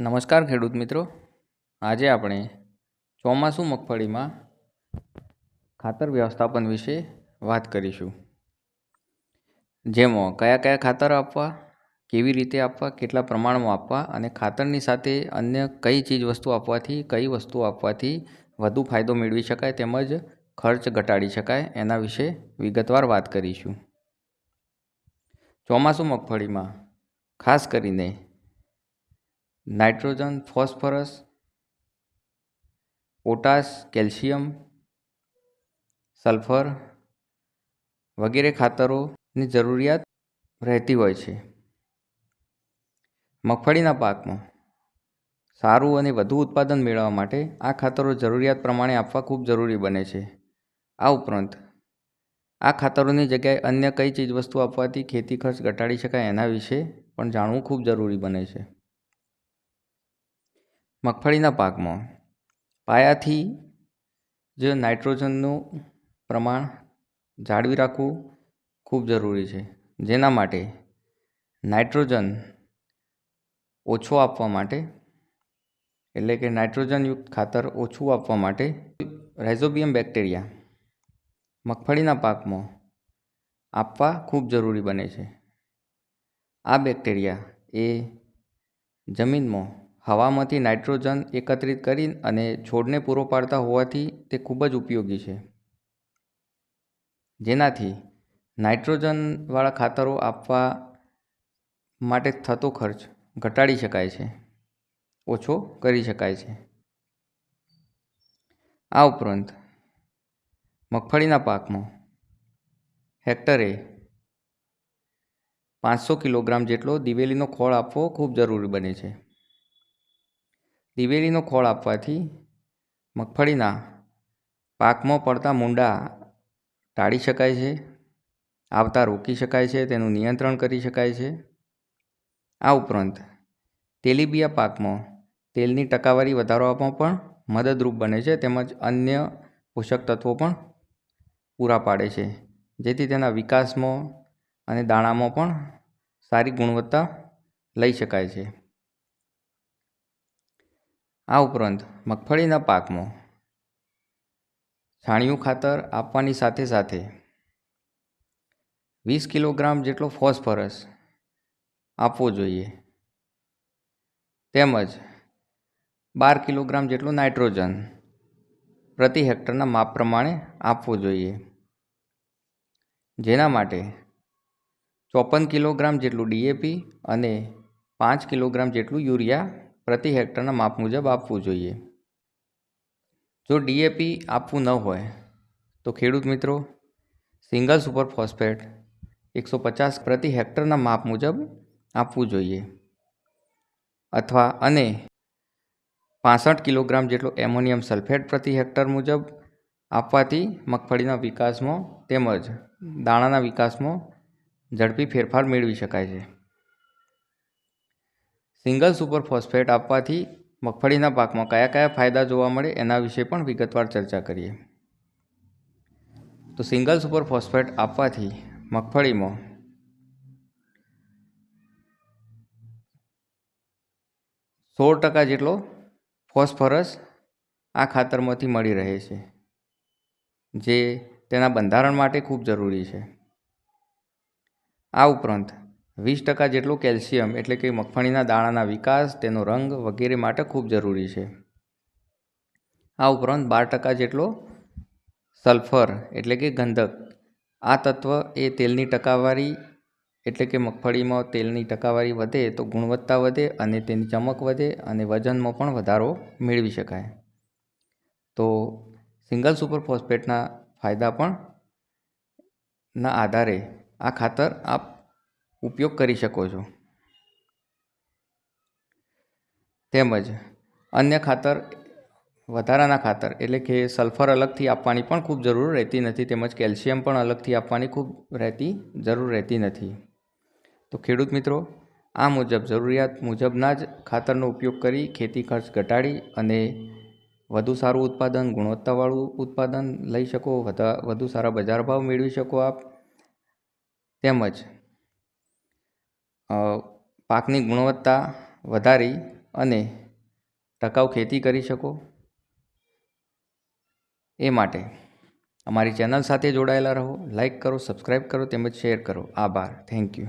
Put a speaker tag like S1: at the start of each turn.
S1: નમસ્કાર ખેડૂત મિત્રો. આજે આપણે ચોમાસું મગફળીમાં ખાતર વ્યવસ્થાપન વિશે વાત કરીશું. જેમાં કયા કયા ખાતર આપવા, કેવી રીતે આપવા, કેટલા પ્રમાણમાં આપવા અને ખાતરની સાથે અન્ય કઈ ચીજ વસ્તુ આપવાથી, કઈ વસ્તુ આપવાથી વધુ ફાયદો મેળવી શકાય તેમજ ખર્ચ ઘટાડી શકાય એના વિશે વિગતવાર વાત કરીશું. ચોમાસું મગફળીમાં ખાસ કરીને nitrogen, phosphorus, potash, calcium, sulphur વગેરે ખાતરોની જરૂરિયાત રહેતી હોય છે. મગફળીના પાકમાં સારું અને વધુ ઉત્પાદન મેળવવા માટે આ ખાતરો જરૂરિયાત પ્રમાણે આપવા ખૂબ જરૂરી બને છે. આ ઉપરાંત આ ખાતરોની જગ્યાએ અન્ય કઈ ચીજવસ્તુ આપવાથી ખેતી ખર્ચ ઘટાડી શકાય એના વિશે પણ જાણવું ખૂબ જરૂરી બને છે. મગફળીના પાકમાં પાયાથી જે નાઇટ્રોજનનું પ્રમાણ જાળવી રાખવું ખૂબ જરૂરી છે. જેના માટે નાઇટ્રોજન ઓછો આપવા માટે, એટલે કે નાઇટ્રોજનયુક્ત ખાતર ઓછું આપવા માટે રાઇઝોબિયમ બેક્ટેરિયા મગફળીના પાકમાં આપવા ખૂબ જરૂરી બને છે. આ બેક્ટેરિયા એ જમીનમાં હવામાંથી નાઇટ્રોજન એકત્રિત કરી અને છોડને પૂરો પાડતા હોવાથી તે ખૂબ જ ઉપયોગી છે. જેનાથી નાઇટ્રોજનવાળા ખાતરો આપવા માટે થતો ખર્ચ ઘટાડી શકાય છે, ઓછો કરી શકાય છે. આ ઉપરાંત મગફળીના પાકમાં હેક્ટરે પાંચસો કિલોગ્રામ જેટલો દિવેલીનો ખોળ આપવો ખૂબ જરૂરી બને છે. દિવેલીનો ખોળ આપવાથી મગફળીના પાકમાં પડતા મૂંડા ટાળી શકાય છે, આવતા રોકી શકાય છે, તેનું નિયંત્રણ કરી શકાય છે. આ ઉપરાંત તેલીબિયા પાકમાં તેલની ટકાવારી વધારવામાં પણ મદદરૂપ બને છે, તેમજ અન્ય પોષક તત્વો પણ પૂરા પાડે છે, જેથી તેના વિકાસમાં અને દાણામાં પણ સારી ગુણવત્તા લઈ શકાય છે. આ ઉપરાંત મગફળીના પાકમાં છાણિયું ખાતર આપવાની સાથે સાથે વીસ કિલોગ્રામ જેટલો ફોસ્ફરસ આપવો જોઈએ. તેમજ બાર કિલોગ્રામ જેટલું નાઇટ્રોજન પ્રતિ હેક્ટરના માપ પ્રમાણે આપવું જોઈએ. જેના માટે ચોપન કિલોગ્રામ જેટલું ડીએપી અને પાંચ કિલોગ્રામ જેટલું યુરિયા પ્રતિ હેક્ટરના માપ મુજબ આપવું જોઈએ. જો ડીએપી આપવું ન હોય, તો ખેડૂત મિત્રો સિંગલ સુપર ફોસ્ફેટ એકસો પચાસ પ્રતિ હેક્ટરના માપ મુજબ આપવું જોઈએ. અથવા અને પાસઠ કિલોગ્રામ જેટલો એમોનિયમ સલ્ફેટ પ્રતિ હેક્ટર મુજબ આપવાથી મગફળીના વિકાસમાં તેમજ દાણાના વિકાસમાં ઝડપી ફેરફાર મેળવી શકાય છે. સિંગલ સુપર ફોસ્ફેટ આપવાથી મગફળીના પાકમાં કયા કયા ફાયદા જોવા મળે એના વિશે પણ વિગતવાર ચર્ચા કરીએ. તો સિંગલ સુપર ફોસ્ફેટ આપવાથી મગફળીમાં સોળ ટકા જેટલો ફોસ્ફરસ આ ખાતરમાંથી મળી રહે છે, જે તેના બંધારણ માટે ખૂબ જરૂરી છે. આ ઉપરાંત વીસ ટકા જેટલું કેલ્શિયમ એટલે કે મગફળીના દાણાના વિકાસ, તેનો રંગ વગેરે માટે ખૂબ જરૂરી છે. આ ઉપરાંત બાર ટકા જેટલો સલ્ફર એટલે કે ગંધક. આ તત્વ એ તેલની ટકાવારી એટલે કે મગફળીમાં તેલની ટકાવારી વધે તો ગુણવત્તા વધે અને તેની ચમક વધે અને વજનમાં પણ વધારો મેળવી શકાય. તો સિંગલ સુપર ફોસ્ફેટના ફાયદા પણ ના આધારે આ ખાતર આપ ઉપયોગ કરી શકો છો. તેમજ અન્ય ખાતર, વધારાના ખાતર, એટલે કે સલ્ફર અલગથી આપવાની પણ ખૂબ જરૂર રહેતી નથી, તેમજ કેલ્શિયમ પણ અલગથી આપવાની ખૂબ રહેતી જરૂર રહેતી નથી. તો ખેડૂત મિત્રો, આ મુજબ, જરૂરિયાત મુજબના જ ખાતરનો ઉપયોગ કરી ખેતી ખર્ચ ઘટાડી અને વધુ સારું ઉત્પાદન, ગુણવત્તાવાળું ઉત્પાદન લઈ શકો, વધુ સારા બજાર ભાવ મેળવી શકો આપ. તેમજ પાકની ગુણવત્તા વધારી અને ટકાઉ ખેતી કરી શકો એ માટે અમારી ચેનલ સાથે જોડાયેલા રહો. લાઈક કરો, સબસ્ક્રાઈબ કરો, તેમજ શેર કરો. આભાર. Thank you.